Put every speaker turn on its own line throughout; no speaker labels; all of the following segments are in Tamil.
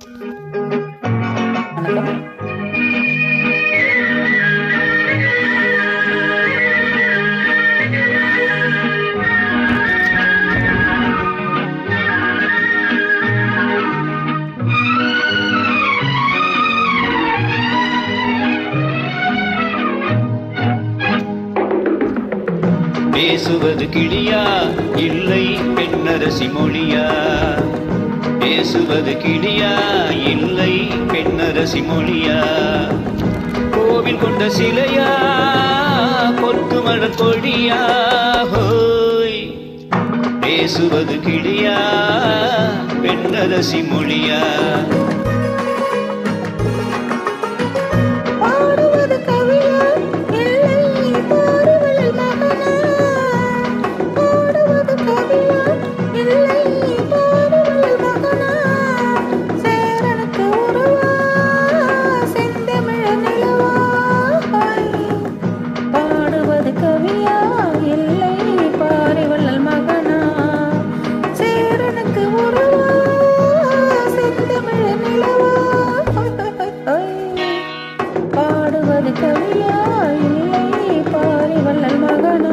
வணக்கம்
பேசுவது கிளியா இல்லை பெண்ணரசி மொழியா? பேசுவது கிளியா? இல்லை பெண்ணரசி மொழியா? கோவில் கொண்ட சிலையா? பொத்து மலர் கொடியா ஹோய் பேசுவது கிளியா? பெண்ணரசி மொழியா?
சொல்வது கவியா இல்லை பாரி வள்ளல் மகனா.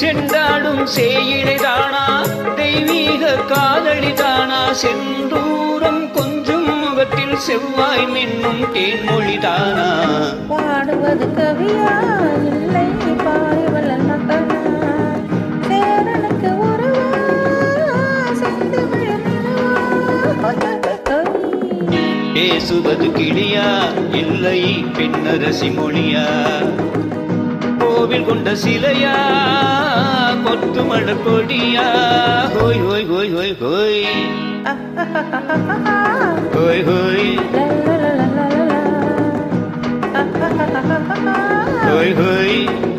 சென்றாடும் சேயிடை தானா தெய்வீக காதலி தானா. செந்தூரம் கொஞ்சம் முகத்தில் செவ்வாய் மின்னும் தேன்மொழி தானா.
பாடுவது கவியா இல்லை
பேசுவது கிளியா இல்லை பெண்ணரசி மொழியா. கோவில் கொண்ட சிலையா? கொத்து மலர் கொடியா? ஹோய் ஹோய் ஹோய் ஹோய் ஹோய். ஹோய் ஹோய். ஹோய் ஹோய்.